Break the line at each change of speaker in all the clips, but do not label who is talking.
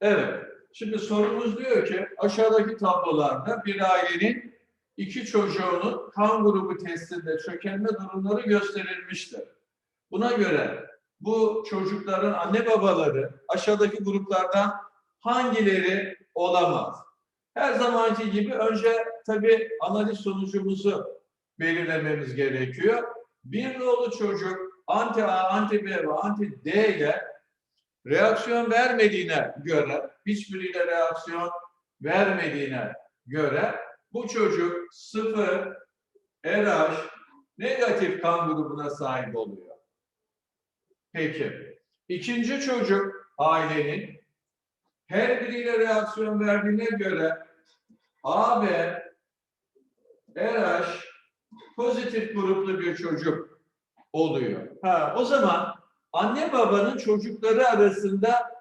Evet. Şimdi sorumuz diyor ki aşağıdaki tablolarda bir ailenin iki çocuğunun kan grubu testinde çökelme durumları gösterilmiştir. Buna göre bu çocukların anne babaları aşağıdaki gruplardan hangileri olamaz? Her zamanki gibi önce tabii analiz sonucumuzu belirlememiz gerekiyor. Bir nolu çocuk anti A, anti B ve anti D ile reaksiyon vermediğine göre, hiçbiriyle reaksiyon vermediğine göre bu çocuk sıfır RH negatif kan grubuna sahip oluyor. Peki. İkinci çocuk ailenin her biriyle reaksiyon verdiğine göre AB RH pozitif gruplu bir çocuk oluyor. Ha, o zaman anne babanın çocukları arasında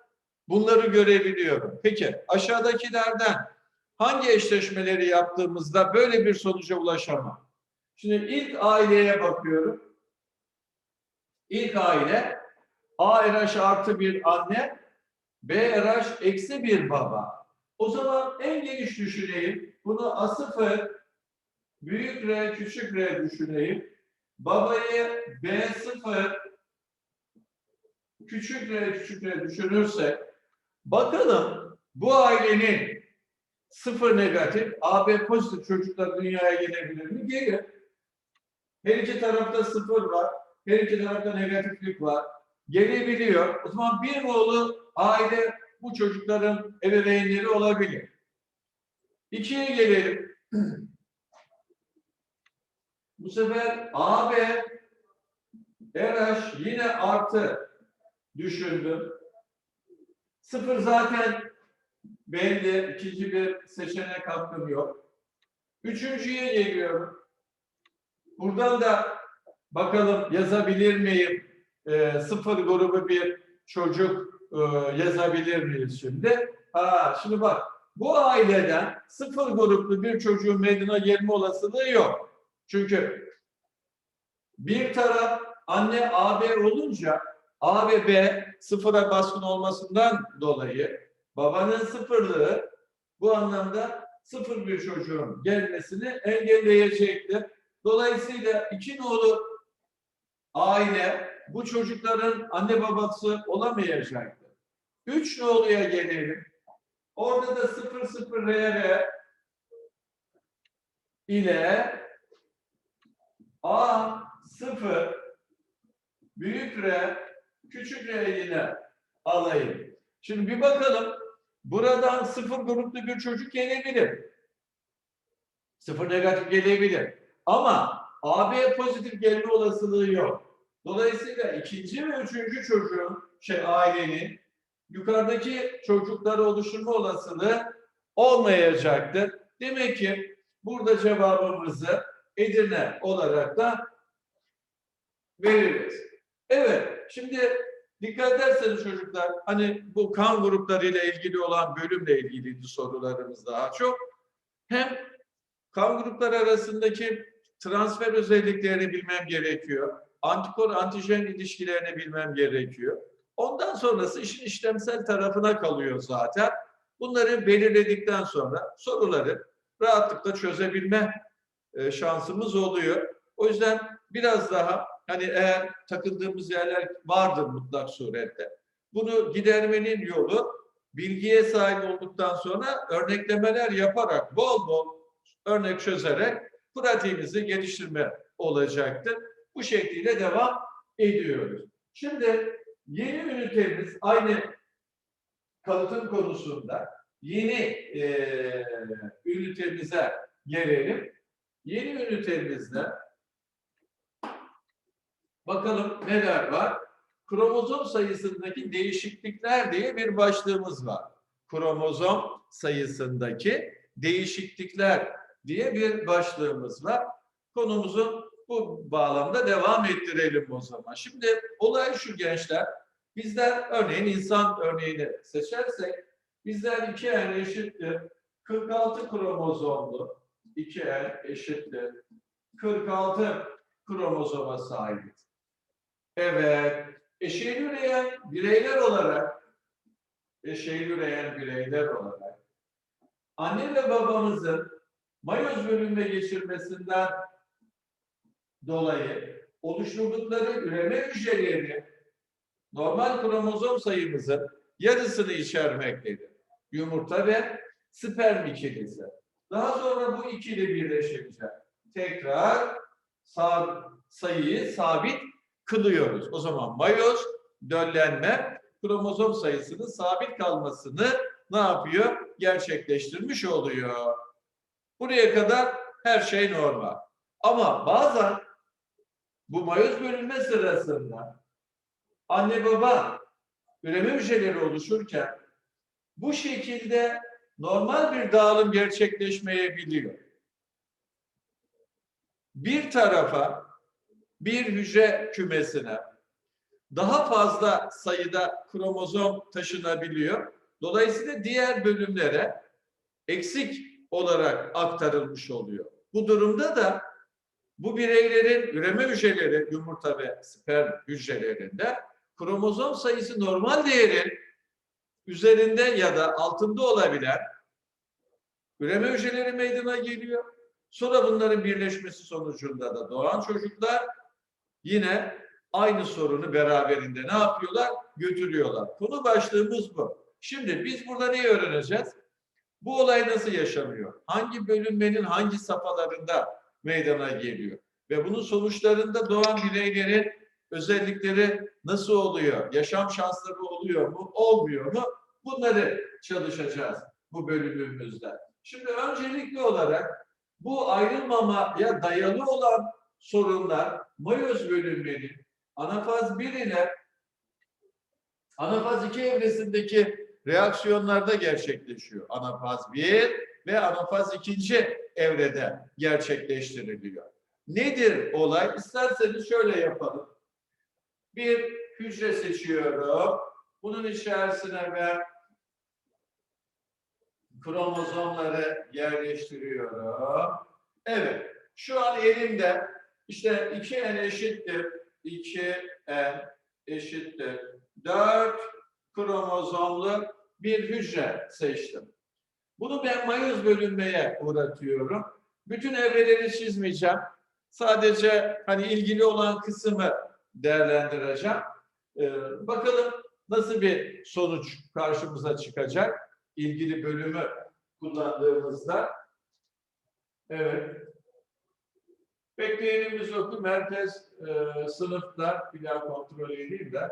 bunları görebiliyorum. Peki aşağıdakilerden hangi eşleşmeleri yaptığımızda böyle bir sonuca ulaşamam? Şimdi ilk aileye bakıyorum. İlk aile ARH artı bir anne, BRH eksi bir baba. O zaman en geniş düşüneyim. Bunu A0, büyük R, küçük R düşüneyim. Babayı B0, küçük R, küçük R düşünürsek, bakalım bu ailenin sıfır negatif, AB pozitif çocuklar dünyaya gelebilir mi? Gelir. Her iki tarafta sıfır var. Her iki tarafta negatiflik var. Gelebiliyor. O zaman bir oğlu aile bu çocukların ebeveynleri olabilir. İkiye gelelim. Bu sefer AB RH yine artı düşündüm. Sıfır zaten belli. ikinci bir seçenek hakkım yok. Üçüncüye geliyorum. Buradan da bakalım yazabilir miyim? Ee, sıfır grubu bir çocuk e, yazabilir miyiz şimdi? Ha, şimdi bak bu aileden sıfır gruplu bir çocuğun meydana gelme olasılığı yok. Çünkü bir taraf anne AB olunca A ve B sıfıra baskın olmasından dolayı babanın sıfırlığı bu anlamda sıfır bir çocuğun gelmesini engelleyecektir. Dolayısıyla iki nolu aile bu çocukların anne babası olamayacaktır. Üç noluya gelelim. Orada da sıfır sıfır R ile A sıfır büyük R küçük R yine alayım. Şimdi bir bakalım. Buradan sıfır gruplu bir çocuk gelebilir. Sıfır negatif gelebilir. Ama AB pozitif gelme olasılığı yok. Dolayısıyla ikinci ve üçüncü çocuğun, şey ailenin yukarıdaki çocukları oluşturma olasılığı olmayacaktır. Demek ki burada cevabımızı Edirne olarak da veririz. Evet, şimdi dikkat ederseniz çocuklar, hani bu kan gruplarıyla ilgili olan bölümle ilgiliydi sorularımız daha çok. Hem kan grupları arasındaki transfer özelliklerini bilmem gerekiyor. Antikor antijen ilişkilerini bilmem gerekiyor. Ondan sonrası işin işlemsel tarafına kalıyor zaten. Bunları belirledikten sonra soruları rahatlıkla çözebilme e, şansımız oluyor. O yüzden biraz daha hani eğer takıldığımız yerler vardır mutlak surette. Bunu gidermenin yolu bilgiye sahip olduktan sonra örneklemeler yaparak bol bol örnek çözerek pratiğimizi geliştirme olacaktır. Bu şekliyle devam ediyoruz. Şimdi yeni ünitemiz aynı kalıtım konusunda yeni e, ünitemize gelelim. Yeni ünitemizde bakalım neler var? Kromozom sayısındaki değişiklikler diye bir başlığımız var. Kromozom sayısındaki değişiklikler diye bir başlığımız var. Konumuzu bu bağlamda devam ettirelim o zaman. Şimdi olay şu gençler. Bizler örneğin insan örneğini seçersek bizler 2N eşittir 46 kromozomlu 2N eşittir 46 kromozoma sahibiz. Evet, eşeğin üreyen bireyler olarak eşeği üreyen bireyler olarak anne ve babamızın mayoz bölünme geçirmesinden dolayı oluşturdukları üreme hücreleri normal kromozom sayımızın yarısını içermektedir. Yumurta ve sperm ikilisi. Daha sonra bu ikili birleşince tekrar sab- sayıyı sabit kılıyoruz. O zaman mayoz döllenme kromozom sayısının sabit kalmasını ne yapıyor? Gerçekleştirmiş oluyor. Buraya kadar her şey normal. Ama bazen bu mayoz bölünme sırasında anne baba üreme hücreleri oluşurken bu şekilde normal bir dağılım gerçekleşmeyebiliyor. Bir tarafa bir hücre kümesine daha fazla sayıda kromozom taşınabiliyor. Dolayısıyla diğer bölümlere eksik olarak aktarılmış oluyor. Bu durumda da bu bireylerin üreme hücreleri, yumurta ve sperm hücrelerinde kromozom sayısı normal değerin üzerinde ya da altında olabilen üreme hücreleri meydana geliyor. Sonra bunların birleşmesi sonucunda da doğan çocuklar yine aynı sorunu beraberinde ne yapıyorlar? Götürüyorlar. Konu başlığımız bu. Şimdi biz burada neyi öğreneceğiz? Bu olay nasıl yaşanıyor? Hangi bölünmenin hangi safhalarında meydana geliyor? Ve bunun sonuçlarında doğan bireylerin özellikleri nasıl oluyor? Yaşam şansları oluyor mu? Olmuyor mu? Bunları çalışacağız bu bölümümüzde. Şimdi öncelikli olarak bu ayrılmamaya dayalı olan sorunlar mayoz bölünmenin anafaz 1 ile anafaz 2 evresindeki reaksiyonlarda gerçekleşiyor. Anafaz 1 ve anafaz 2. evrede gerçekleştiriliyor. Nedir olay? İsterseniz şöyle yapalım. Bir hücre seçiyorum. Bunun içerisine ben kromozomları yerleştiriyorum. Evet. Şu an elimde işte 2n eşittir 2n eşittir 4 kromozomlu bir hücre seçtim. Bunu ben mayoz bölünmeye uğratıyorum. Bütün evreleri çizmeyeceğim. Sadece hani ilgili olan kısmı değerlendireceğim. Ee, bakalım nasıl bir sonuç karşımıza çıkacak ilgili bölümü kullandığımızda. Evet. Bekleyenimiz yoktu. Merkez e, sınıfta bir daha kontrol edeyim de.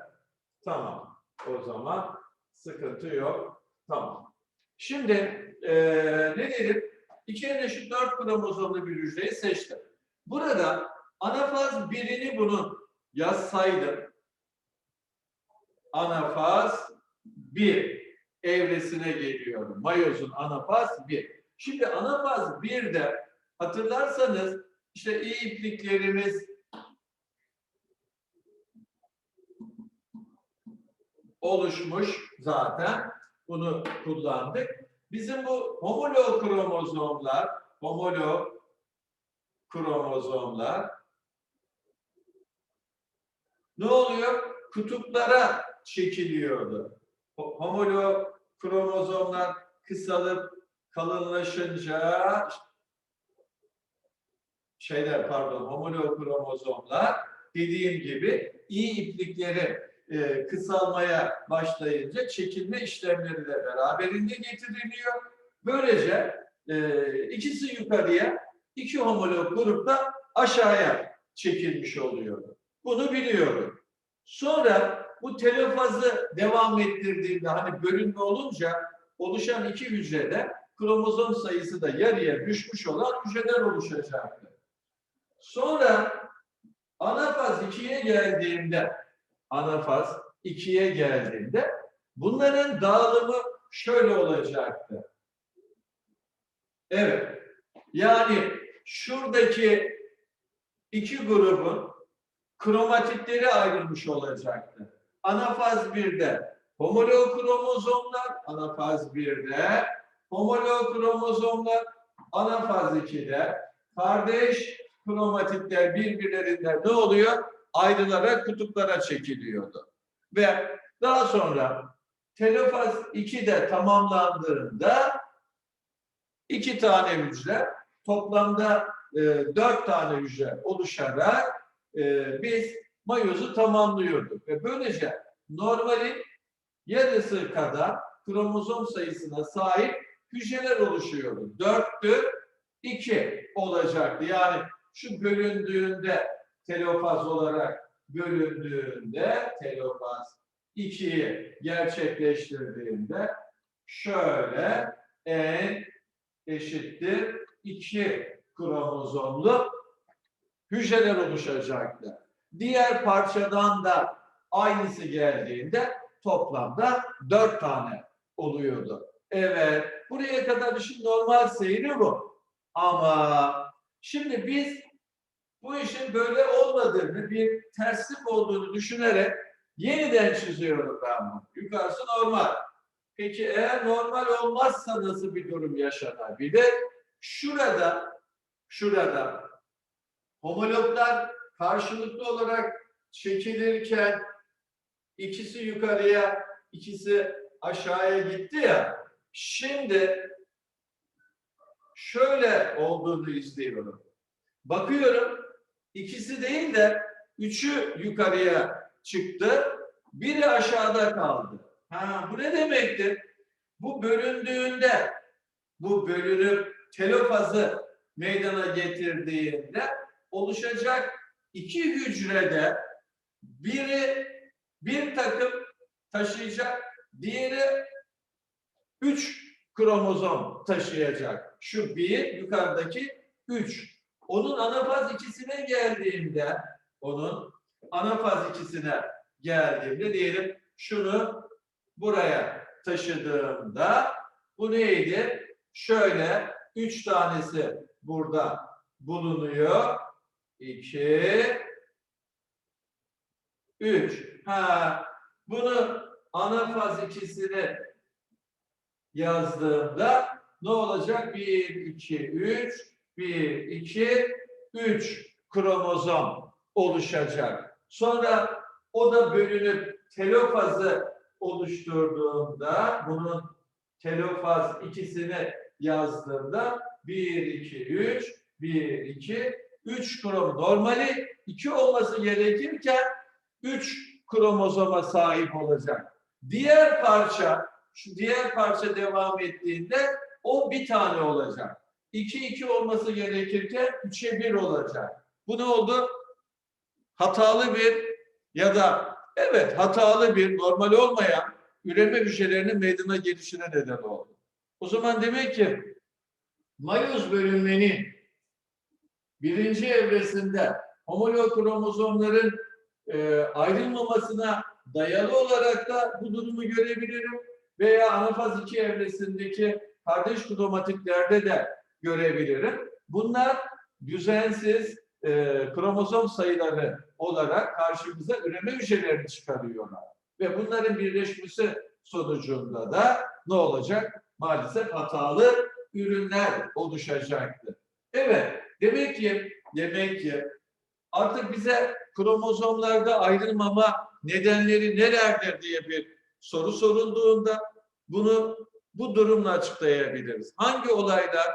Tamam. O zaman sıkıntı yok. Tamam. Şimdi e, ne dedim? 2'ye eşit 4 kromozomlu bir hücreyi seçtim. Burada anafaz 1'ini bunun yazsaydım. Anafaz 1 evresine geliyorum. Mayozun anafaz 1. Şimdi anafaz 1'de hatırlarsanız işte ipliklerimiz oluşmuş zaten. Bunu kullandık. Bizim bu homolog kromozomlar, homolog kromozomlar ne oluyor? Kutuplara çekiliyordu. Ho- Homolog kromozomlar kısalıp kalınlaşınca şeyler pardon homolog kromozomlar dediğim gibi iyi iplikleri e, kısalmaya başlayınca çekilme işlemleri de beraberinde getiriliyor. Böylece e, ikisi yukarıya, iki homolog grupta aşağıya çekilmiş oluyordu. Bunu biliyorum. Sonra bu telofazı devam ettirdiğinde hani bölünme olunca oluşan iki hücrede kromozom sayısı da yarıya düşmüş olan hücreler oluşacaktı. Sonra anafaz 2'ye geldiğinde anafaz 2'ye geldiğinde bunların dağılımı şöyle olacaktı. Evet. Yani şuradaki iki grubun kromatitleri ayrılmış olacaktı. Anafaz 1'de homolog kromozomlar, anafaz 1'de homolog kromozomlar, anafaz 2'de kardeş kromatitler birbirlerinden ne oluyor? Ayrılarak kutuplara çekiliyordu. Ve daha sonra telofaz 2 de tamamlandığında iki tane hücre toplamda e, dört tane hücre oluşarak e, biz mayozu tamamlıyorduk. Ve böylece normalin yarısı kadar kromozom sayısına sahip hücreler oluşuyordu. Dörttü, iki olacaktı. Yani şu bölündüğünde telofaz olarak bölündüğünde telofaz 2'yi gerçekleştirdiğinde şöyle n eşittir 2 kromozomlu hücreler oluşacaktı. Diğer parçadan da aynısı geldiğinde toplamda 4 tane oluyordu. Evet, buraya kadar işin normal seyri bu. Ama şimdi biz bu işin böyle olmadığını, bir terslik olduğunu düşünerek yeniden çiziyorum ben bunu. Yukarısı normal. Peki eğer normal olmazsa nasıl bir durum yaşanabilir? Şurada, şurada homologlar karşılıklı olarak çekilirken ikisi yukarıya, ikisi aşağıya gitti ya. Şimdi şöyle olduğunu izliyorum. Bakıyorum ikisi değil de üçü yukarıya çıktı. Biri aşağıda kaldı. Ha, bu ne demektir? Bu bölündüğünde, bu bölünüp telofazı meydana getirdiğinde oluşacak iki hücrede biri bir takım taşıyacak, diğeri üç kromozom taşıyacak. Şu bir, yukarıdaki üç. Onun anafaz ikisine geldiğinde, onun anafaz ikisine geldiğinde diyelim şunu buraya taşıdığımda bu neydi? Şöyle üç tanesi burada bulunuyor. İki, üç. Ha, bunu anafaz ikisini yazdığımda ne olacak? Bir, iki, üç, bir, iki, üç kromozom oluşacak. Sonra o da bölünüp telofazı oluşturduğunda bunun telofaz ikisini yazdığında 1, 2, 3, 1, 2, 3 krom. Normali 2 olması gerekirken 3 kromozoma sahip olacak. Diğer parça, şu diğer parça devam ettiğinde o bir tane olacak. 2, 2 olması gerekirken 3'e 1 olacak. Bu ne oldu? Hatalı bir ya da evet hatalı bir, normal olmayan üreme hücrelerinin meydana gelişine neden oldu. O zaman demek ki mayoz bölünmenin birinci evresinde homolog kromozomların e, ayrılmamasına dayalı olarak da bu durumu görebilirim. Veya anafaz 2 evresindeki kardeş kromatiklerde de görebilirim. Bunlar düzensiz e, kromozom sayıları olarak karşımıza üreme hücrelerini çıkarıyorlar. Ve bunların birleşmesi sonucunda da ne olacak? Maalesef hatalı ürünler oluşacaktır. Evet, demek ki demek ki artık bize kromozomlarda ayrılmama nedenleri nelerdir diye bir soru sorulduğunda bunu bu durumla açıklayabiliriz. Hangi olaylar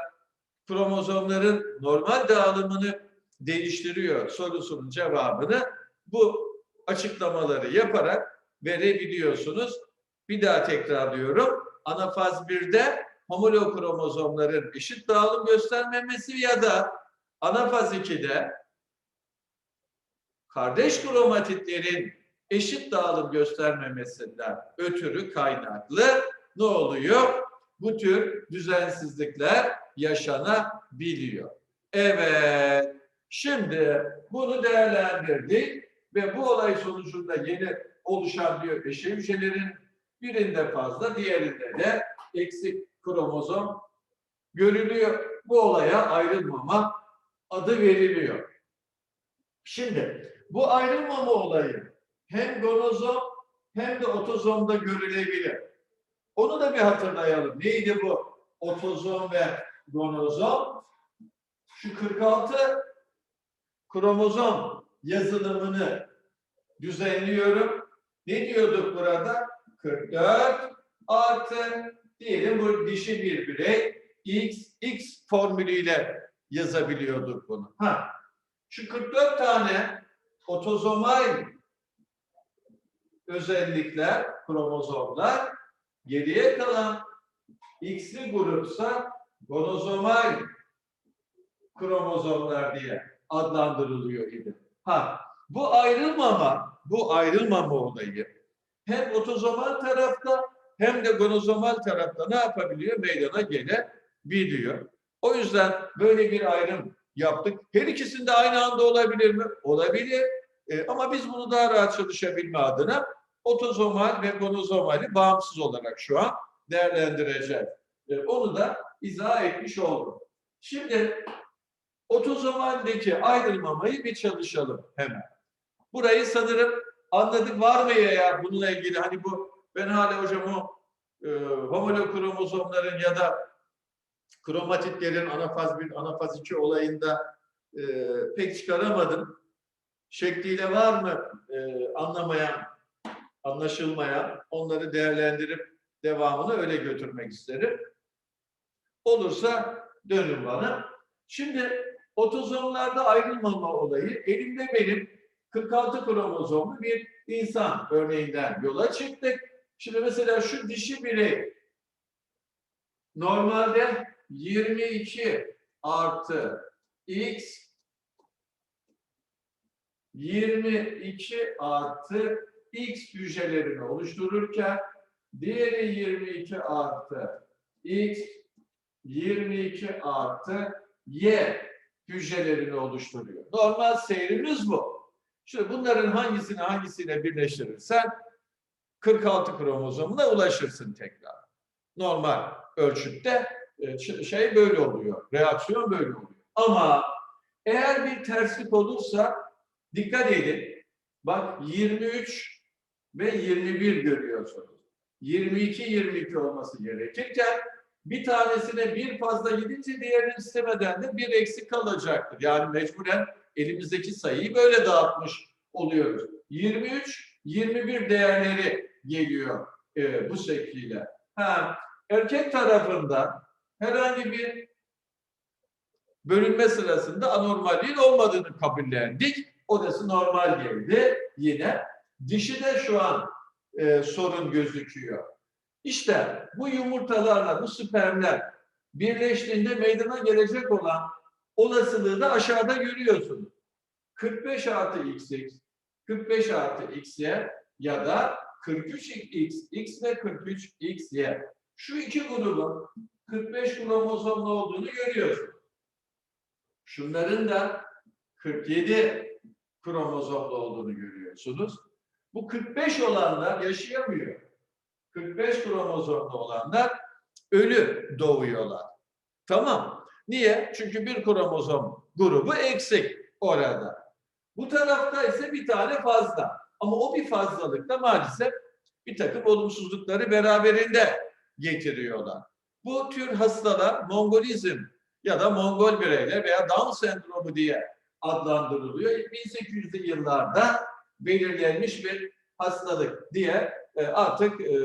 kromozomların normal dağılımını değiştiriyor sorusunun cevabını bu açıklamaları yaparak verebiliyorsunuz. Bir daha tekrarlıyorum. Anafaz 1'de homolog kromozomların eşit dağılım göstermemesi ya da anafaz 2'de kardeş kromatitlerin eşit dağılım göstermemesinden ötürü kaynaklı ne oluyor? Bu tür düzensizlikler yaşanabiliyor. Evet, şimdi bunu değerlendirdik ve bu olay sonucunda yeni oluşan eşe hücrelerin birinde fazla, diğerinde de eksik kromozom görülüyor. Bu olaya ayrılmama adı veriliyor. Şimdi bu ayrılmama olayı hem gonozom hem de otozomda görülebilir. Onu da bir hatırlayalım. Neydi bu otozom ve gonozom? Şu 46 kromozom yazılımını düzenliyorum. Ne diyorduk burada? 44 artı diyelim bu dişi bir birey x x formülüyle yazabiliyorduk bunu. Ha. Şu 44 tane otozomal özellikler, kromozomlar geriye kalan x'li grupsa gonozomal kromozomlar diye adlandırılıyor idi. Ha, bu ayrılmama, bu ayrılmama olayı hem otozomal tarafta hem de gonozomal tarafta ne yapabiliyor? Meydana gelebiliyor. O yüzden böyle bir ayrım yaptık. Her ikisinde aynı anda olabilir mi? Olabilir. E, ama biz bunu daha rahat çalışabilme adına otozomal ve gonozomali bağımsız olarak şu an değerlendireceğiz. E, onu da izah etmiş oldum. Şimdi otozomaldeki ayrılmamayı bir çalışalım hemen. Burayı sanırım anladık var mı ya, bununla ilgili hani bu ben hala hocam o e, homolog kromozomların ya da kromatitlerin anafaz 1, anafaz 2 olayında e, pek çıkaramadım. Şekliyle var mı e, anlamayan, anlaşılmayan onları değerlendirip devamını öyle götürmek isterim. Olursa dönün bana. Şimdi otozomlarda ayrılmama olayı elimde benim 46 kromozomlu bir insan örneğinden yola çıktık. Şimdi mesela şu dişi birey normalde 22 artı x 22 artı x hücrelerini oluştururken diğeri 22 artı x 22 artı y hücrelerini oluşturuyor. Normal seyrimiz bu. Şimdi bunların hangisini hangisiyle birleştirirsen 46 kromozomuna ulaşırsın tekrar. Normal ölçütte e, şey böyle oluyor. Reaksiyon böyle oluyor. Ama eğer bir terslik olursa dikkat edin. Bak 23 ve 21 görüyorsunuz. 22-22 olması gerekirken bir tanesine bir fazla gidince diğerini istemeden de bir eksik kalacaktır. Yani mecburen elimizdeki sayıyı böyle dağıtmış oluyoruz. 23, 21 değerleri geliyor e, bu şekliyle. Ha, erkek tarafında herhangi bir bölünme sırasında anormalliğin olmadığını kabullendik. Odası normal geldi yine. Dişi de şu an e, sorun gözüküyor. İşte bu yumurtalarla bu spermler birleştiğinde meydana gelecek olan olasılığı da aşağıda görüyorsunuz. 45 artı xx, 45 artı xy ya da 43 x, ve 43 xy. Şu iki grubun 45 kromozomlu olduğunu görüyorsunuz. Şunların da 47 kromozomlu olduğunu görüyorsunuz. Bu 45 olanlar yaşayamıyor. 45 kromozomlu olanlar ölü doğuyorlar. Tamam. Niye? Çünkü bir kromozom grubu eksik orada. Bu tarafta ise bir tane fazla. Ama o bir fazlalıkta maalesef bir takım olumsuzlukları beraberinde getiriyorlar. Bu tür hastalar Mongolizm ya da Mongol bireyler veya Down sendromu diye adlandırılıyor. 1800'lü yıllarda belirlenmiş bir hastalık diye e, artık e,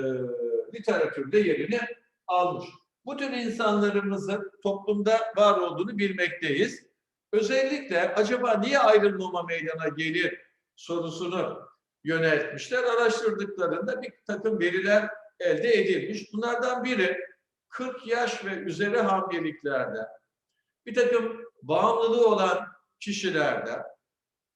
literatürde yerini almış. Bu tür insanlarımızın toplumda var olduğunu bilmekteyiz. Özellikle acaba niye ayrılmama meydana gelir sorusunu yöneltmişler. Araştırdıklarında bir takım veriler elde edilmiş. Bunlardan biri 40 yaş ve üzeri hamileliklerde bir takım bağımlılığı olan kişilerde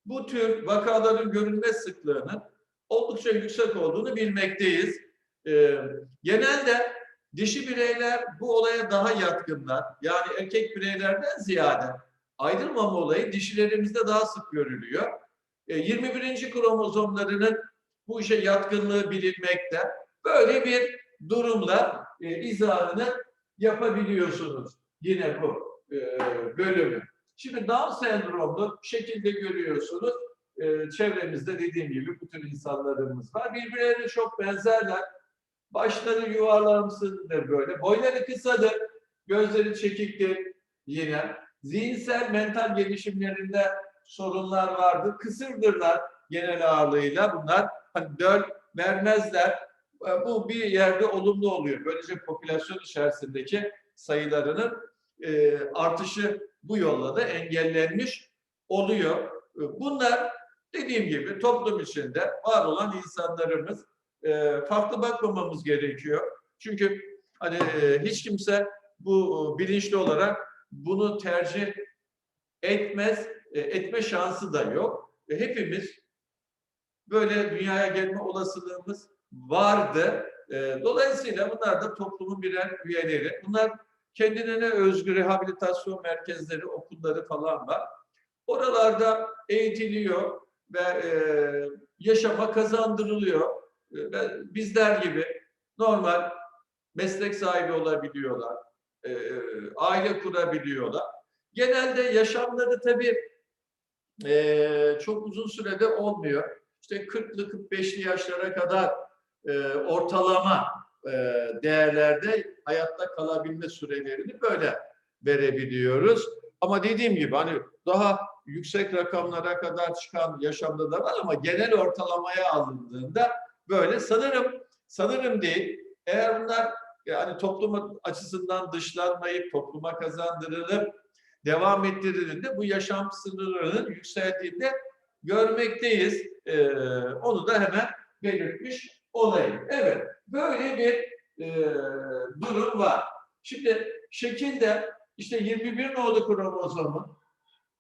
bu tür vakaların görülme sıklığının oldukça yüksek olduğunu bilmekteyiz. Ee, genelde dişi bireyler bu olaya daha yatkınlar. Yani erkek bireylerden ziyade ayrılmama olayı dişilerimizde daha sık görülüyor. Ee, 21. kromozomlarının bu işe yatkınlığı bilinmekte. Böyle bir durumla e, izahını yapabiliyorsunuz yine bu e, bölümü. Şimdi Down sendromlu şekilde görüyorsunuz. E, çevremizde dediğim gibi bu tür insanlarımız var. Birbirlerine çok benzerler. Başları yuvarlamsıdır böyle. Boyları kısadır. Gözleri çekiktir yine. Zihinsel, mental gelişimlerinde sorunlar vardır. Kısırdırlar genel ağırlığıyla. Bunlar hani döl vermezler. e, bu bir yerde olumlu oluyor. Böylece popülasyon içerisindeki sayılarının e, artışı bu yolla da engellenmiş oluyor. E, Bunlar dediğim gibi toplum içinde var olan insanlarımız e, farklı bakmamamız gerekiyor. Çünkü hani e, hiç kimse bu bilinçli olarak bunu tercih etmez, etme şansı da yok. Hepimiz böyle dünyaya gelme olasılığımız vardı. Dolayısıyla bunlar da toplumun birer üyeleri. Bunlar kendilerine özgü rehabilitasyon merkezleri, okulları falan var. Oralarda eğitiliyor ve e, yaşama kazandırılıyor. E, bizler gibi normal meslek sahibi olabiliyorlar. E, aile kurabiliyorlar. Genelde yaşamları tabii e, çok uzun sürede olmuyor. İşte 40'lı 45'li yaşlara kadar e, ortalama e, değerlerde hayatta kalabilme sürelerini böyle verebiliyoruz. Ama dediğim gibi hani daha yüksek rakamlara kadar çıkan yaşamda da var ama genel ortalamaya alındığında böyle sanırım sanırım değil. Eğer bunlar yani toplum açısından dışlanmayıp topluma kazandırılıp devam ettirildiğinde bu yaşam sınırlarının yükseldiğinde görmekteyiz. Ee, onu da hemen belirtmiş olayım. Evet, böyle bir e, durum var. Şimdi şekilde işte 21 nolu kromozomun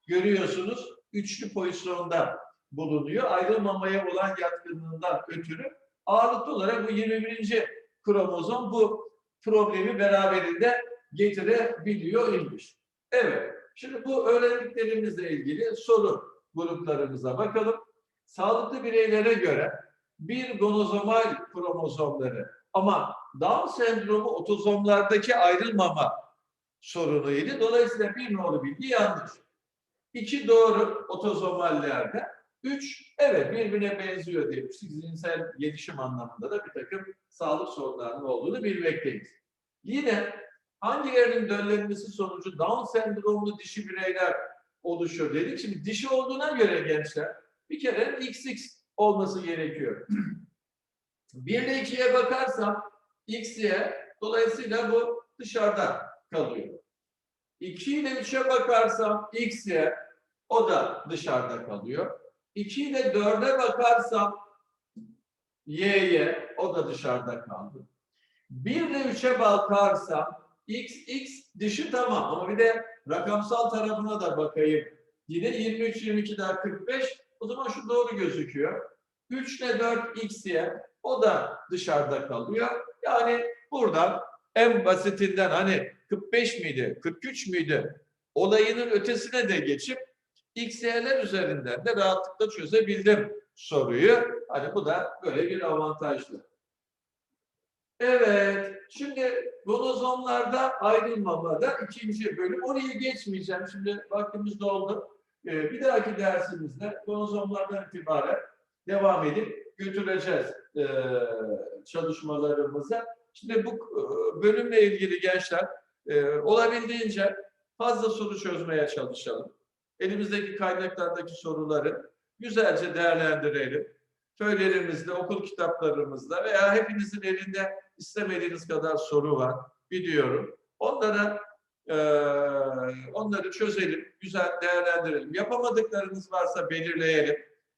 görüyorsunuz üçlü pozisyonda bulunuyor. Ayrılmamaya olan yatkınlığından ötürü ağırlıklı olarak bu 21. kromozom bu problemi beraberinde getirebiliyor imiş. Evet. Şimdi bu öğrendiklerimizle ilgili soru gruplarımıza bakalım. Sağlıklı bireylere göre bir gonozomal kromozomları ama Down sendromu otozomlardaki ayrılmama sorunuydu. Dolayısıyla bir nolu bilgi yanlış. İki doğru otozomallerde. Üç, evet birbirine benziyor demiştik. Zihinsel gelişim anlamında da bir takım sağlık sorunlarının olduğunu bilmekteyiz. Yine hangilerinin döllenmesi sonucu Down sendromlu dişi bireyler oluşuyor dedik. Şimdi dişi olduğuna göre gençler bir kere XX olması gerekiyor. 1 ile 2'ye bakarsam XY dolayısıyla bu dışarıda kalıyor. 2 ile 3'e bakarsam XY o da dışarıda kalıyor. 2 ile 4'e bakarsam YY o da dışarıda kaldı. 1 ile 3'e bakarsam XX dışı tamam ama bir de rakamsal tarafına da bakayım. Yine 23, 22 daha 45. O zaman şu doğru gözüküyor. 3 ile 4 XY o da dışarıda kalıyor. Yani buradan en basitinden hani 45 miydi, 43 müydü olayının ötesine de geçip XY'ler üzerinden de rahatlıkla çözebildim soruyu. Hani bu da böyle bir avantajlı. Evet, şimdi gonozomlarda ayrılmamada ikinci bölüm. Orayı geçmeyeceğim. Şimdi vaktimiz doldu. Ee, bir dahaki dersimizde gonozomlardan itibaren devam edip götüreceğiz e, çalışmalarımıza. Şimdi bu e, bölümle ilgili gençler e, olabildiğince fazla soru çözmeye çalışalım. Elimizdeki kaynaklardaki soruları güzelce değerlendirelim. Köylerimizde, okul kitaplarımızda veya hepinizin elinde istemediğiniz kadar soru var biliyorum. Onlara e, onları çözelim, güzel değerlendirelim. Yapamadıklarınız varsa belirleyelim.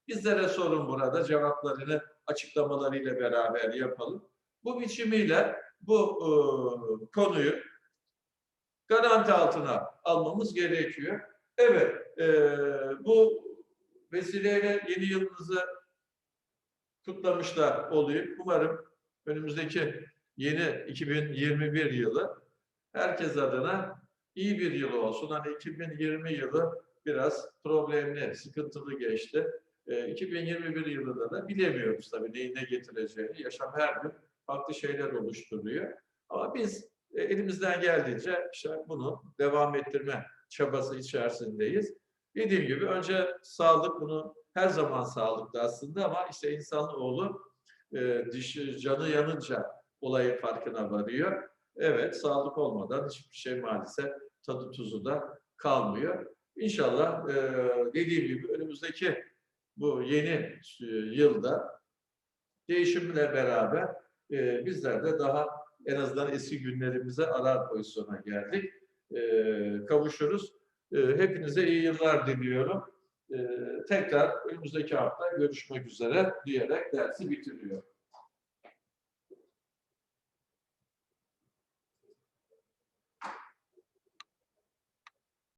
Bizlere sorun burada, cevaplarını açıklamalarıyla beraber yapalım. Bu biçimiyle bu e, konuyu garanti altına almamız gerekiyor. Evet, e, bu vesileyle yeni yılınızı kutlamışlar olayım. Umarım önümüzdeki yeni 2021 yılı herkes adına iyi bir yıl olsun. Hani 2020 yılı biraz problemli, sıkıntılı geçti. E, 2021 yılında da bilemiyoruz tabii neyi ne getireceğini. Yaşam her gün farklı şeyler oluşturuyor. Ama biz e, elimizden geldiğince işte bunu devam ettirme çabası içerisindeyiz. Dediğim gibi önce sağlık bunu her zaman sağlıklı aslında ama işte insanoğlu e, dişi, canı yanınca olayın farkına varıyor. Evet sağlık olmadan hiçbir şey maalesef tadı tuzu da kalmıyor. İnşallah e, dediğim gibi önümüzdeki bu yeni e, yılda değişimle beraber e, bizler de daha en azından eski günlerimize arar pozisyona geldik. E, kavuşuruz. E, hepinize iyi yıllar diliyorum. E, tekrar önümüzdeki hafta görüşmek üzere diyerek dersi bitiriyor.